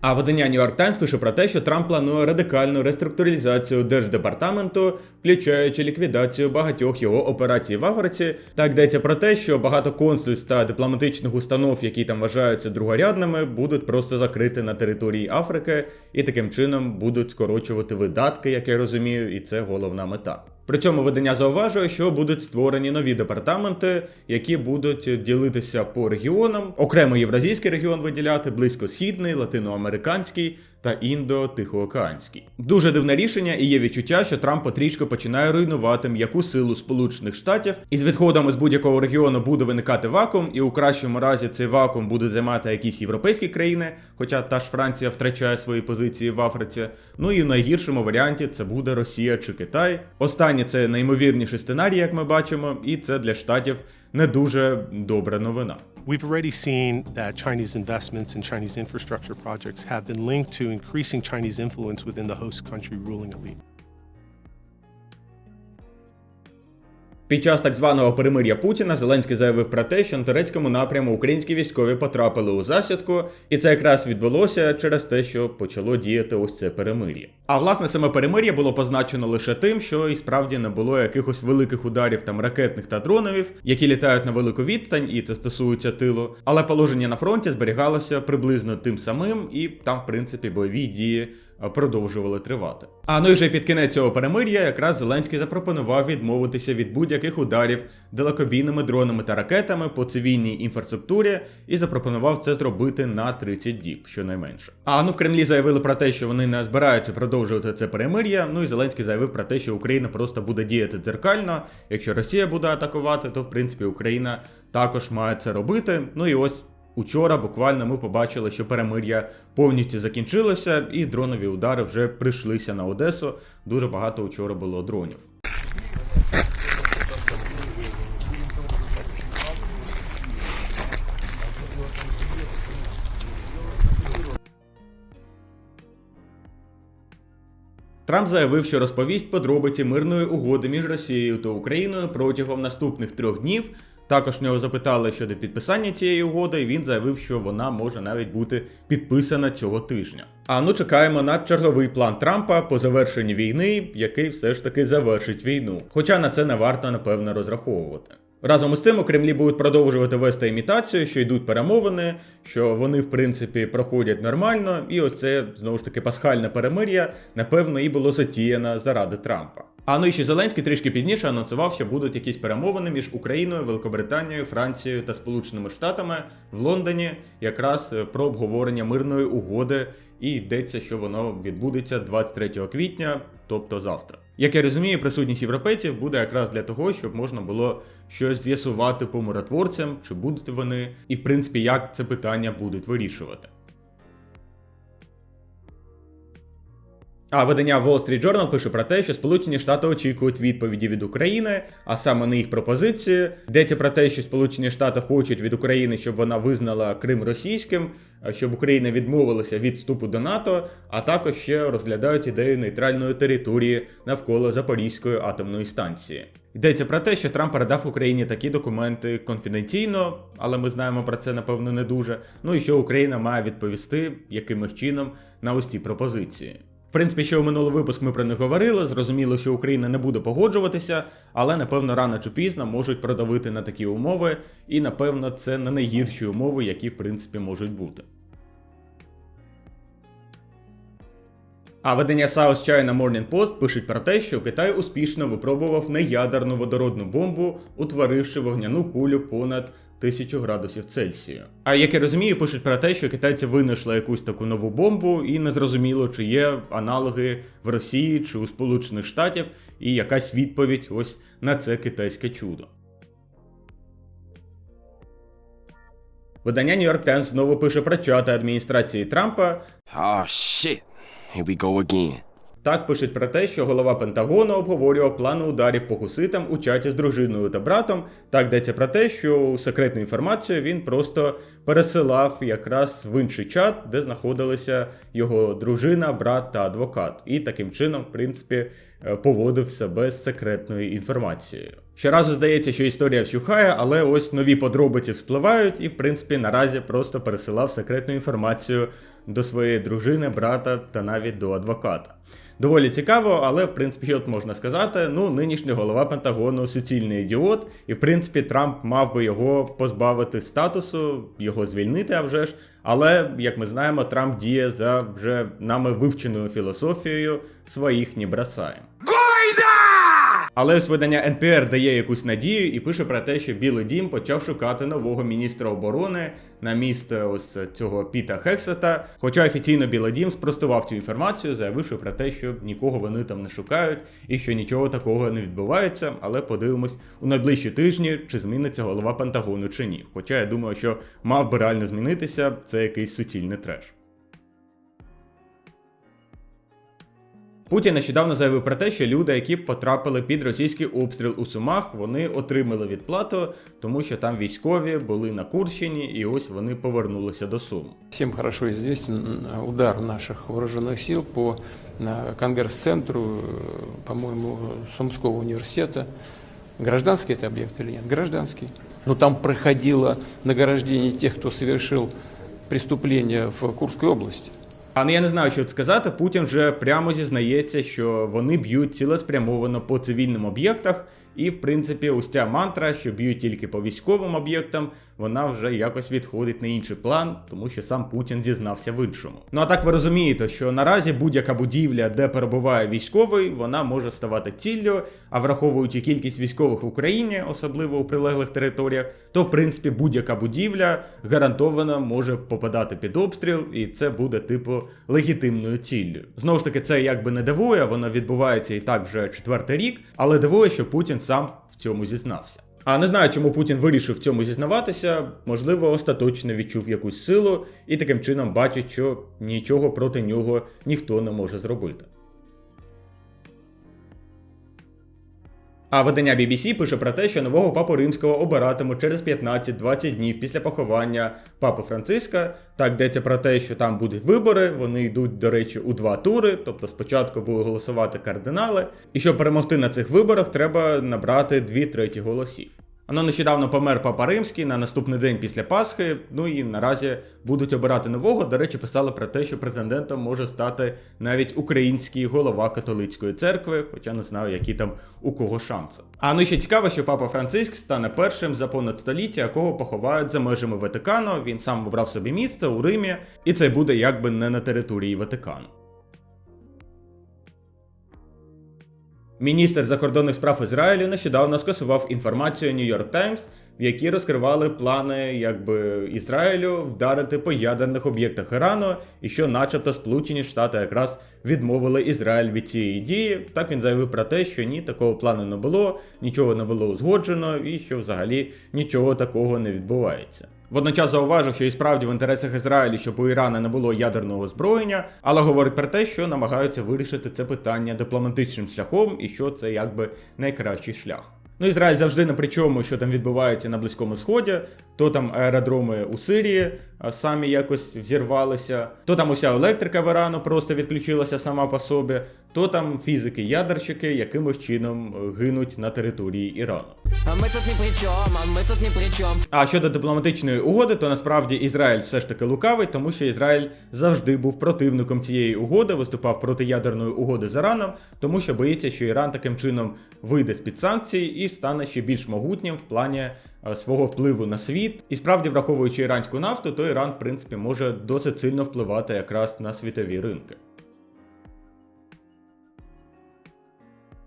А видання New York Times пише про те, що Трамп планує радикальну реструктуризацію держдепартаменту, включаючи ліквідацію багатьох його операцій в Африці. Так йдеться про те, що багато консульств та дипломатичних установ, які там вважаються другорядними, будуть просто закриті на території Африки і таким чином будуть скорочувати видатки, як я розумію, і це головна мета. При цьому видання зауважує, що будуть створені нові департаменти, які будуть ділитися по регіонам, окремо євразійський регіон виділяти, близькосхідний, латиноамериканський та індо-тихоокеанський. Дуже дивне рішення, і є відчуття, що Трамп потрішки починає руйнувати м'яку силу Сполучених Штатів, і з відходами з будь-якого регіону буде виникати вакуум, і у кращому разі цей вакуум будуть займати якісь європейські країни, хоча та ж Франція втрачає свої позиції в Африці. Ну і в найгіршому варіанті це буде Росія чи Китай. Останнє це наймовірніший сценарій, як ми бачимо, і це для штатів не дуже добра новина. We've already seen that Chinese investments in Chinese infrastructure projects have been linked to increasing Chinese influence within the host country ruling elite. Під час так званого перемир'я Путіна Зеленський заявив про те, що на турецькому напряму українські військові потрапили у засідку, і це якраз відбулося через те, що почало діяти ось це перемир'я. А власне саме перемир'я було позначено лише тим, що і справді не було якихось великих ударів там ракетних та дронових, які літають на велику відстань, і це стосується тилу. Але положення на фронті зберігалося приблизно тим самим, і там, в принципі, бойові дії продовжували тривати. А ну і вже під кінець цього перемир'я якраз Зеленський запропонував відмовитися від будь-яких ударів далекобійними дронами та ракетами по цивільній інфраструктурі і запропонував це зробити на 30 діб, щонайменше. А ну в Кремлі заявили про те, що вони не збираються продовжувати це перемир'я. Ну і Зеленський заявив про те, що Україна просто буде діяти дзеркально. Якщо Росія буде атакувати, то в принципі Україна також має це робити. Ну і ось. Учора буквально ми побачили, що перемир'я повністю закінчилося, і дронові удари вже прийшлися на Одесу. Дуже багато учора було дронів. Трамп заявив, що розповість подробиці мирної угоди між Росією та Україною протягом наступних трьох днів. Також в нього запитали щодо підписання цієї угоди, і він заявив, що вона може навіть бути підписана цього тижня. А ну чекаємо на черговий план Трампа по завершенні війни, який все ж таки завершить війну. Хоча на це не варто напевно розраховувати. Разом із тим у Кремлі будуть продовжувати вести імітацію, що йдуть перемовини, що вони в принципі проходять нормально, і ось це знову ж таки пасхальне перемир'я, напевно, і було затіяно заради Трампа. А ну і ще Зеленський трішки пізніше анонсував, що будуть якісь перемовини між Україною, Великобританією, Францією та Сполученими Штатами в Лондоні, якраз е, про обговорення мирної угоди, і йдеться, що воно відбудеться 23 квітня, тобто завтра. Як я розумію, присутність європейців буде якраз для того, щоб можна було щось з'ясувати по миротворцям, чи будуть вони, і в принципі, як це питання будуть вирішувати. А видання Wall Street Journal пише про те, що Сполучені Штати очікують відповіді від України, а саме на їх пропозиції. Йдеться про те, що Сполучені Штати хочуть від України, щоб вона визнала Крим російським, щоб Україна відмовилася від вступу до НАТО, а також ще розглядають ідею нейтральної території навколо Запорізької атомної станції. Йдеться про те, що Трамп передав Україні такі документи конфіденційно, але ми знаємо про це напевно не дуже. Ну і що Україна має відповісти якимось чином на ось ці пропозиції. В принципі, ще у минулий випуск ми про них говорили. Зрозуміло, що Україна не буде погоджуватися, але напевно рано чи пізно можуть продавити на такі умови, і напевно це не найгірші умови, які в принципі можуть бути. А видання South China Morning Post пишуть про те, що Китай успішно випробував неядерну водородну бомбу, утворивши вогняну кулю понад 1000 градусів Цельсію. А як я розумію, пишуть про те, що китайці винайшли якусь таку нову бомбу, і незрозуміло, чи є аналоги в Росії чи у Сполучених Штатів, і якась відповідь ось на це китайське чудо. Видання New York Times знову пише про чати адміністрації Трампа Oh shit. Here we go again. Так пишуть про те, що голова Пентагону обговорював плани ударів по гуситам у чаті з дружиною та братом. Так йдеться про те, що секретну інформацію він просто пересилав якраз в інший чат, де знаходилися його дружина, брат та адвокат. І таким чином, в принципі, е, поводив себе з секретною інформацією. Щоразу здається, що історія вщухає, але ось нові подробиці вспливають, і в принципі наразі просто пересилав секретну інформацію до своєї дружини, брата та навіть до адвоката. Доволі цікаво, але в принципі, тут можна сказати, ну нинішній голова Пентагону суцільний ідіот, і в принципі Трамп мав би його позбавити статусу, його звільнити, а вже ж. Але як ми знаємо, Трамп діє за вже нами вивченою філософією своїх не бросаємо. Але ось видання NPR дає якусь надію і пише про те, що Білий Дім почав шукати нового міністра оборони на місце ось цього Піта Хексета. Хоча офіційно Білий Дім спростував цю інформацію, заявивши про те, що нікого вони там не шукають і що нічого такого не відбувається. Але подивимось у найближчі тижні, чи зміниться голова Пентагону чи ні. Хоча я думаю, що мав би реально змінитися, це якийсь суцільний треш. Путін нещодавно заявив про те, що люди, які потрапили під російський обстріл у Сумах, вони отримали відплату, тому що там військові були на Курщині, і ось вони повернулися до Сум. Всем хорошо известен э, удар наших вооруженных сил по э, Конгресс-центру, э, по-моему, Сумского университета. Гражданский это объект или нет? Гражданский. Но там проходило награждение тех, кто совершил преступление в Курской области. А ну я не знаю, що сказати. Путін вже прямо зізнається, що вони б'ють цілеспрямовано по цивільним об'єктах. І, в принципі, ось ця мантра, що б'ють тільки по військовим об'єктам, вона вже якось відходить на інший план, тому що сам Путін зізнався в іншому. Ну а так ви розумієте, що наразі будь-яка будівля, де перебуває військовий, вона може ставати ціллю. А враховуючи кількість військових в Україні, особливо у прилеглих територіях, то в принципі будь-яка будівля гарантовано може попадати під обстріл, і це буде типу легітимною ціллю. Знову ж таки, це якби не дивує, воно відбувається і так вже четвертий рік, але дивує, що Путін сам в цьому зізнався. А не знаю, чому Путін вирішив в цьому зізнаватися. Можливо, остаточно відчув якусь силу і таким чином бачить, що нічого проти нього ніхто не може зробити. А видання BBC пише про те, що нового папу римського обиратимуть через 15-20 днів після поховання папи Франциска. Так йдеться про те, що там будуть вибори. Вони йдуть, до речі, у два тури. Тобто спочатку будуть голосувати кардинали. І щоб перемогти на цих виборах, треба набрати дві треті голосів. Воно нещодавно помер Папа Римський на наступний день після Пасхи. Ну і наразі будуть обирати нового. До речі, писали про те, що претендентом може стати навіть український голова католицької церкви, хоча не знаю, які там у кого шанси. А ну ще цікаво, що папа Франциск стане першим за понад століття, якого поховають за межами Ватикану. Він сам обрав собі місце у Римі, і це буде якби не на території Ватикану. Міністр закордонних справ Ізраїлю нещодавно скасував інформацію New York Times, в якій розкривали плани якби Ізраїлю вдарити по ядерних об'єктах Ірану, і що, начебто, Сполучені Штати якраз відмовили Ізраїль від цієї дії. Так він заявив про те, що ні, такого плану не було, нічого не було узгоджено, і що взагалі нічого такого не відбувається. Водночас зауважив, що і справді в інтересах Ізраїлю, щоб у Ірана не було ядерного озброєння, але говорить про те, що намагаються вирішити це питання дипломатичним шляхом, і що це якби найкращий шлях. Ну, Ізраїль завжди на причому, що там відбувається на Близькому Сході, то там аеродроми у Сирії самі якось взірвалися, то там уся електрика в Ірану просто відключилася сама по собі, то там фізики-ядерщики якимось чином е, гинуть на території Ірану. А мы тут ни при чем, а мы тут ни при чем. А щодо дипломатичної угоди, то насправді Ізраїль все ж таки лукавий, тому що Ізраїль завжди був противником цієї угоди, виступав проти ядерної угоди з Іраном, тому що боїться, що Іран таким чином вийде з під санкцій і стане ще більш могутнім в плані е, свого впливу на світ. І справді, враховуючи іранську нафту, то Іран, в принципі, може досить сильно впливати якраз на світові ринки.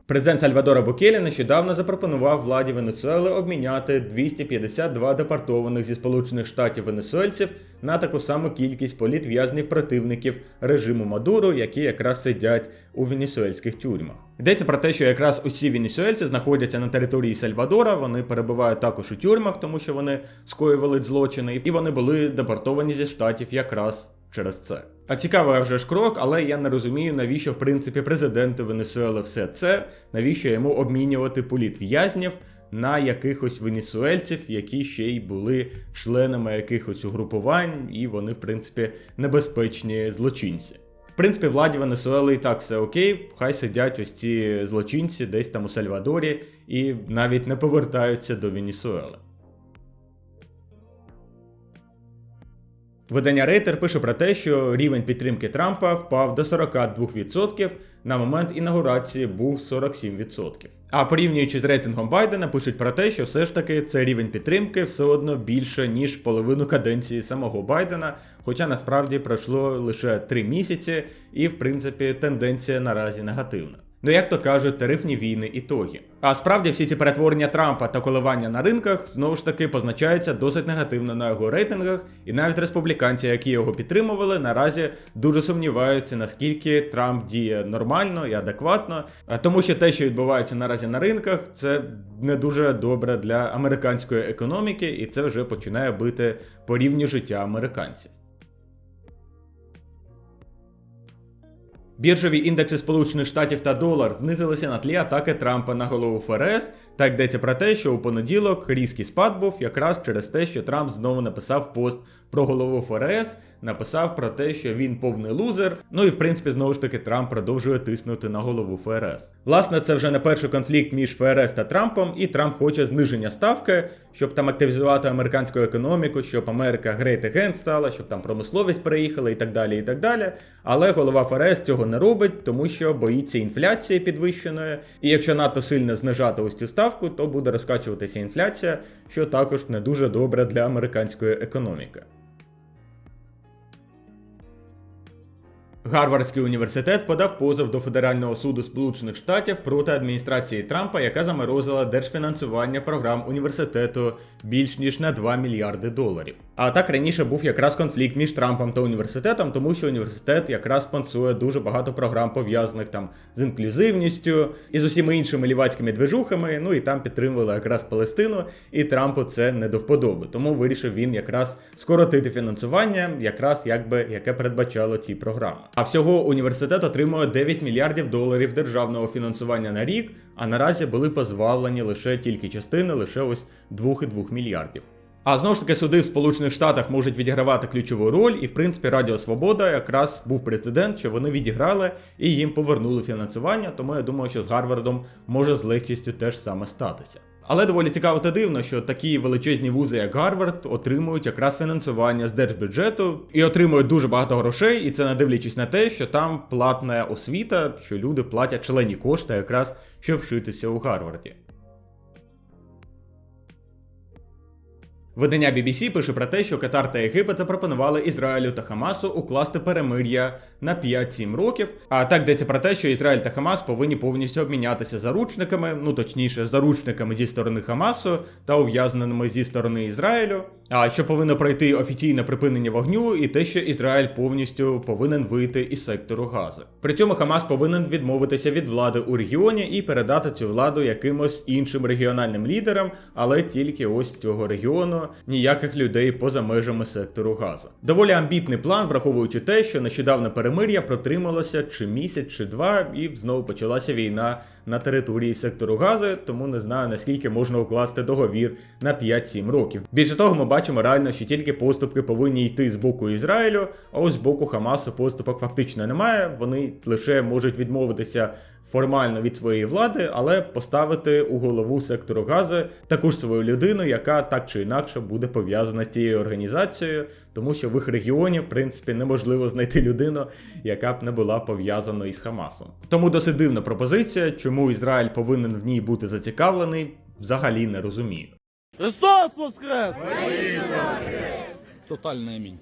Президент Сальвадора Букелі нещодавно запропонував владі Венесуели обміняти 252 депортованих зі Сполучених Штатів венесуельців на таку саму кількість політв'язнів противників режиму Мадуро, які якраз сидять у венесуельських тюрмах. Йдеться про те, що якраз усі венесуельці знаходяться на території Сальвадора, вони перебувають також у тюрмах, тому що вони скоювали злочини, і вони були депортовані зі штатів якраз через це. А цікавий вже ж крок, але я не розумію, навіщо в принципі президенту Венесуели все це, навіщо йому обмінювати політв'язнів на якихось венесуельців, які ще й були членами якихось угрупувань, і вони, в принципі, небезпечні злочинці. В принципі, владі Венесуели і так все окей, хай сидять ось ці злочинці десь там у Сальвадорі і навіть не повертаються до Венесуели. Видання Рейтер пише про те, що рівень підтримки Трампа впав до 42%, на момент інаугурації був 47%. А порівнюючи з рейтингом Байдена, пишуть про те, що все ж таки цей рівень підтримки все одно більше, ніж половину каденції самого Байдена, хоча насправді пройшло лише 3 місяці, і в принципі тенденція наразі негативна. Ну як то кажуть, тарифні війни ітоги. А справді всі ці перетворення Трампа та коливання на ринках знову ж таки позначаються досить негативно на його рейтингах, і навіть республіканці, які його підтримували, наразі дуже сумніваються, наскільки Трамп діє нормально і адекватно. Тому що те, що відбувається наразі на ринках, це не дуже добре для американської економіки, і це вже починає бити по рівню життя американців. Біржові індекси Сполучених Штатів та долар знизилися на тлі атаки Трампа на голову ФРС. Так йдеться про те, що у понеділок різкий спад був якраз через те, що Трамп знову написав пост про голову ФРС, написав про те, що він повний лузер. Ну і в принципі знову ж таки Трамп продовжує тиснути на голову ФРС. Власне, це вже не перший конфлікт між ФРС та Трампом, і Трамп хоче зниження ставки, щоб там активізувати американську економіку, щоб Америка Great Again стала, щоб там промисловість переїхала і так далі. і так далі. Але голова ФРС цього не робить, тому що боїться інфляції підвищеної. І якщо надто сильно знижати ось цю ставку, то буде розкачуватися інфляція, що також не дуже добре для американської економіки. Гарвардський університет подав позов до Федерального суду Сполучених Штатів проти адміністрації Трампа, яка заморозила держфінансування програм університету більш ніж на 2 мільярди доларів. А так раніше був якраз конфлікт між Трампом та університетом, тому що університет якраз спонсує дуже багато програм пов'язаних там з інклюзивністю і з усіма іншими лівацькими движухами. Ну і там підтримували якраз Палестину, і Трампу це не до вподоби. Тому вирішив він якраз скоротити фінансування, якраз якби яке передбачало ці програми. А всього університет отримує 9 мільярдів доларів державного фінансування на рік, а наразі були позбавлені лише тільки частини, лише ось 2,2 мільярдів. А знову ж таки, суди в Сполучених Штатах можуть відігравати ключову роль, і в принципі Радіо Свобода якраз був прецедент, що вони відіграли і їм повернули фінансування. Тому я думаю, що з Гарвардом може з легкістю теж саме статися. Але доволі цікаво та дивно, що такі величезні вузи, як Гарвард, отримують якраз фінансування з держбюджету і отримують дуже багато грошей, і це не дивлячись на те, що там платна освіта, що люди платять шалені кошти, якраз щоб вчитися у Гарварді. Видання BBC пише про те, що Катар та Єгипет запропонували Ізраїлю та Хамасу укласти перемир'я на 5-7 років. А так йдеться про те, що Ізраїль та Хамас повинні повністю обмінятися заручниками, ну точніше, заручниками зі сторони Хамасу та ув'язненими зі сторони Ізраїлю. А що повинно пройти офіційне припинення вогню, і те, що Ізраїль повністю повинен вийти із сектору Гази. При цьому Хамас повинен відмовитися від влади у регіоні і передати цю владу якимось іншим регіональним лідерам, але тільки ось цього регіону ніяких людей поза межами сектору Газа. Доволі амбітний план, враховуючи те, що нещодавно перемир'я протрималося чи місяць, чи два, і знову почалася війна на території сектору Гази, тому не знаю наскільки можна укласти договір на 5-7 років. Більше того, ми бачимо реально, що тільки поступки повинні йти з боку Ізраїлю, а ось з боку Хамасу поступок фактично немає. Вони лише можуть відмовитися формально від своєї влади, але поставити у голову сектору Гази таку ж свою людину, яка так чи інакше буде пов'язана з цією організацією, тому що в їх регіоні, в принципі, неможливо знайти людину, яка б не була пов'язана із Хамасом. Тому досить дивна пропозиція, чому Ізраїль повинен в ній бути зацікавлений, взагалі не розумію. Христос Воскрес! Тотальний амінь.